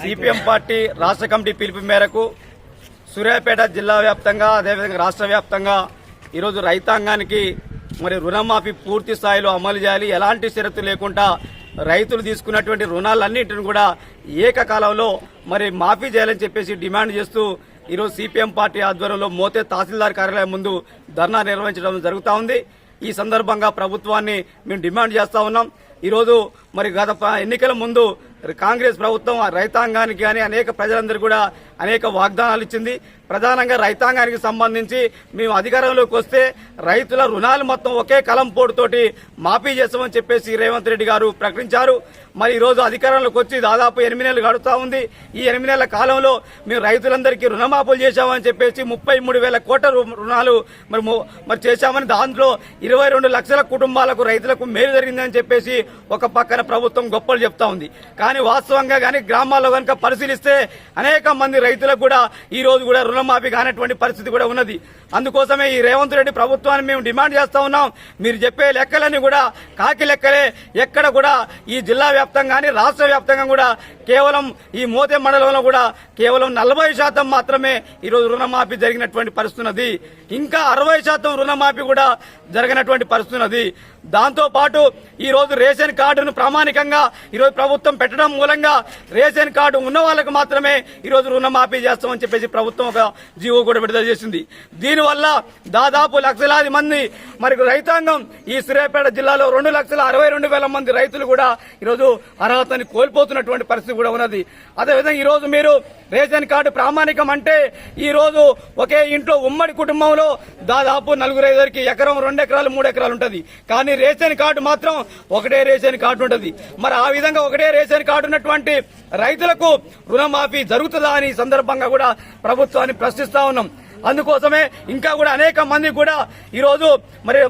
CPM party రాష్ట్ర committee పిలుపు మేరకు సూర్యాపేట జిల్లా వ్యాప్తంగా అదేవిధంగా రాష్ట్ర వ్యాప్తంగా ఈరోజు రైతాంగానికి మరి రుణమాఫీ పూర్తి స్థాయిలో అమలు చేయాలి. ఎలాంటి షరతు లేకుండా రైతులు తీసుకున్నటువంటి రుణాలన్నింటిని కూడా ఏకకాలంలో మరి మాఫీ చేయాలని చెప్పేసి డిమాండ్ చేస్తూ ఈరోజు సిపిఎం పార్టీ ఆధ్వర్యంలో మోతే తహసీల్దార్ కార్యాలయం ముందు ధర్నా నిర్వహించడం జరుగుతూ ఉంది. ఈ సందర్భంగా ప్రభుత్వాన్ని మేము డిమాండ్ చేస్తా ఉన్నాం. ఈరోజు మరి గత ఎన్నికల ముందు కాంగ్రెస్ ప్రభుత్వం రైతాంగానికి కానీ అనేక ప్రజలందరూ కూడా అనేక వాగ్దానాలు ఇచ్చింది. ప్రధానంగా రైతాంగానికి సంబంధించి మేము అధికారంలోకి వస్తే రైతుల రుణాలు మొత్తం ఒకే కలం పోటుతోటి మాఫీ చేస్తామని చెప్పేసి రేవంత్ రెడ్డి గారు ప్రకటించారు. మరి ఈరోజు అధికారంలోకి వచ్చి దాదాపు ఎనిమిది నెలలు గడుస్తూ ఉంది. ఈ ఎనిమిది నెలల కాలంలో మేము రైతులందరికీ రుణమాఫీలు చేశామని చెప్పేసి ముప్పై మూడు వేల కోట్ల రుణాలు మరి మరి చేశామని దాంట్లో ఇరవై రెండు లక్షల కుటుంబాలకు రైతులకు మేలు జరిగిందని చెప్పేసి ఒక పక్కన ప్రభుత్వం గొప్పలు చెప్తా ఉంది. కానీ వాస్తవంగా కానీ గ్రామాల్లో కనుక పరిశీలిస్తే అనేక మంది రైతులకు కూడా ఈ రోజు కూడా రుణమాఫీ కానటువంటి పరిస్థితి కూడా ఉన్నది. అందుకోసమే ఈ రేవంత్ రెడ్డి ప్రభుత్వాన్ని మేము డిమాండ్ చేస్తా ఉన్నాం. మీరు చెప్పే లెక్కలన్నీ కూడా కాకి లెక్కలే. ఎక్కడ కూడా ఈ జిల్లా వ్యాప్తంగా కానీ రాష్ట్ర వ్యాప్తంగా కూడా కేవలం ఈ మోతే మండలంలో కూడా కేవలం నలభై శాతం మాత్రమే ఈరోజు రుణమాఫీ జరిగినటువంటి పరిస్థితున్నది ఇంకా అరవై శాతం రుణమాఫీ కూడా జరగనటువంటి పరిస్థితి ఉన్నది. దాంతోపాటు ఈరోజు రేషన్ కార్డును ప్రామాణికంగా ఈరోజు ప్రభుత్వం పెట్టడం మూలంగా రేషన్ కార్డు ఉన్న వాళ్ళకు మాత్రమే ఈరోజు రుణమాఫీ చేస్తామని చెప్పేసి ప్రభుత్వం ఒక జీవో కూడా విడుదల చేసింది. దీనివల్ల దాదాపు లక్షలాది మంది మరి రైతాంగం ఈ సూర్యాపేట జిల్లాలో రెండు లక్షల అరవై రెండు వేల మంది రైతులు కూడా ఈరోజు అర్హతని కోల్పోతున్నటువంటి పరిస్థితి కూడా ఉన్నది. అదేవిధంగా ఈరోజు మీరు రేషన్ కార్డు ప్రామాణికం అంటే ఈరోజు ఒకే ఇంట్లో ఉమ్మడి కుటుంబంలో దాదాపు నలుగురు ఐదుగురికి ఎకరం రెండు ఎకరాలు మూడు ఎకరాలు ఉంటుంది. కానీ రేషన్ కార్డు మాత్రం ఒకటే రేషన్ కార్డు ఉంటుంది. మరి ఆ విధంగా ఒకటే రేషన్ కార్డు ఉన్నటువంటి రైతులకు రుణమాఫీ జరుగుతుందా అని సందర్భంగా కూడా ప్రభుత్వాన్ని ప్రశ్నిస్తా ఉన్నాం. అందుకోసమే ఇంకా కూడా అనేక మంది కూడా ఈరోజు మరి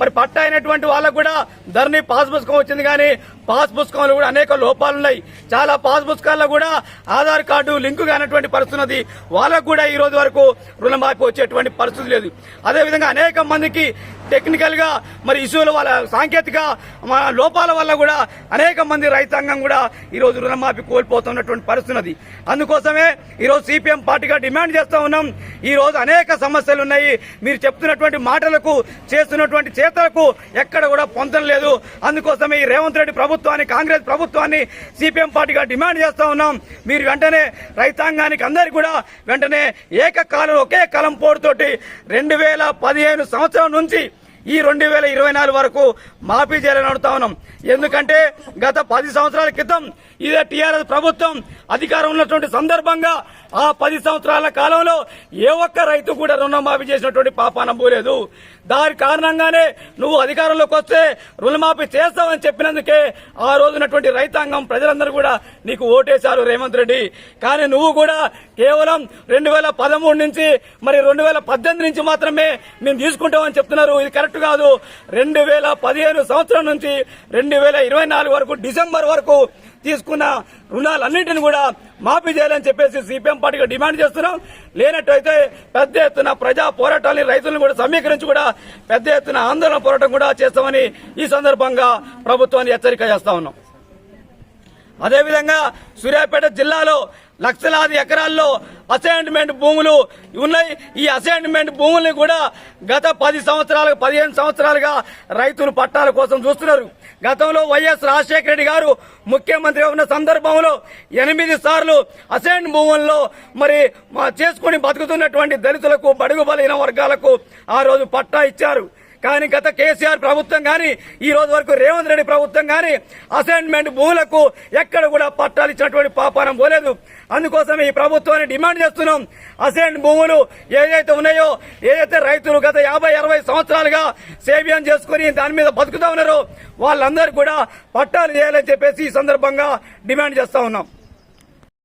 మరి పట్ట అయినటువంటి వాళ్ళకు కూడా ధరణి పాస్ పుస్తకం వచ్చింది కానీ పాస్ పుస్తకంలో కూడా అనేక లోపాలు ఉన్నాయి. చాలా పాస్ పుస్తకాల్లో కూడా ఆధార్ కార్డు లింకు కానటువంటి పరిస్థితున్నది వాళ్ళకు కూడా ఈ రోజు వరకు రుణమాఫీ వచ్చేటువంటి పరిస్థితి లేదు. అదేవిధంగా అనేక మందికి టెక్నికల్గా మరి ఇష్యూల వల్ల సాంకేతిక లోపాల వల్ల కూడా అనేక మంది రైతాంగం కూడా ఈ రోజు రుణమాఫీ కోల్పోతున్నటువంటి పరిస్థితున్నది అందుకోసమే ఈ రోజు సిపిఎం పార్టీగా డిమాండ్ చేస్తా ఉన్నాం. ఈ రోజు అనేక సమస్యలు ఉన్నాయి. మీరు చెప్తున్నటువంటి మాటలకు చేస్తున్నటువంటి చేతలకు ఎక్కడ కూడా పొందడం లేదు. అందుకోసమే ఈ రేవంత్ రెడ్డి ప్రభుత్వాన్ని కాంగ్రెస్ ప్రభుత్వాన్ని సిపిఎం పార్టీగా డిమాండ్ చేస్తా ఉన్నాం. మీరు వెంటనే రైతాంగానికి అందరికి కూడా వెంటనే ఏకకాలం ఒకే కలం పోటుతోటి రెండు వేల పదిహేను సంవత్సరం నుంచి ఈ రెండు వేల ఇరవై నాలుగు వరకు మాఫీ చేయాలని అడుగుతా ఉన్నాం. ఎందుకంటే గత పది సంవత్సరాల క్రితం ఇదే టీఆర్ఎస్ ప్రభుత్వం అధికారం ఉన్నటువంటి సందర్భంగా ఆ పది సంవత్సరాల కాలంలో ఏ ఒక్క రైతు కూడా రుణమాఫీ చేసినటువంటి పాపాన పోలేదు. దాని కారణంగానే నువ్వు అధికారంలోకి వస్తే రుణమాఫీ చేస్తావని చెప్పినందుకే ఆ రోజునటువంటి రైతాంగం ప్రజలందరూ కూడా నీకు ఓటేశారు రేవంత్ రెడ్డి. కానీ నువ్వు కూడా కేవలం రెండు వేల పదమూడు నుంచి మరి రెండు వేల పద్దెనిమిది నుంచి మాత్రమే మేము తీసుకుంటామని చెప్తున్నారు. ఇది కరెక్ట్ కాదు. రెండు వేల పదిహేను సంవత్సరం నుంచి రెండు వేల ఇరవై నాలుగు వరకు డిసెంబర్ వరకు తీసుకున్న రుణాలన్నింటిని కూడా మాఫీ చేయాలని చెప్పేసి సిపిఎం పార్టీగా డిమాండ్ చేస్తున్నాం. లేనట్టయితే పెద్ద ఎత్తున ప్రజా పోరాటాన్ని రైతులను కూడా సమీకరించి కూడా పెద్ద ఎత్తున ఆందోళన పోరాటం కూడా చేస్తామని ఈ సందర్భంగా ప్రభుత్వాన్ని హెచ్చరిక చేస్తా ఉన్నాం. అదేవిధంగా సూర్యాపేట జిల్లాలో లక్షలాది ఎకరాల్లో అసైన్మెంట్ భూములు ఉన్నాయి. ఈ అసైన్మెంట్ భూముల్ని కూడా గత పది సంవత్సరాలుగా పదిహేను సంవత్సరాలుగా రైతులు పట్టాల కోసం చూస్తున్నారు. గతంలో వైఎస్ రాజశేఖర రెడ్డి గారు ముఖ్యమంత్రి ఉన్న సందర్భంలో ఎనిమిది సార్లు అసైన్ భూముల్లో మరి మా చేసుకుని బతుకుతున్నటువంటి దళితులకు బడుగు బలైన వర్గాలకు ఆ రోజు పట్టా ఇచ్చారు. కానీ గత కేసీఆర్ ప్రభుత్వం కానీ ఈ రోజు వరకు రేవంత్ రెడ్డి ప్రభుత్వం కానీ అసైన్మెంట్ భూములకు ఎక్కడ కూడా పట్టాలు ఇచ్చినటువంటి పాపానం పోలేదు. అందుకోసం ఈ ప్రభుత్వాన్ని డిమాండ్ చేస్తున్నాం. అసైన్ భూములు ఏదైతే ఉన్నాయో ఏదైతే రైతులు గత యాభై అరవై సంవత్సరాలుగా సేవ్యం చేసుకుని దాని మీద బతుకుతా ఉన్నారో వాళ్ళందరూ కూడా పట్టాలు చేయాలని చెప్పేసి ఈ సందర్భంగా డిమాండ్ చేస్తా ఉన్నాం.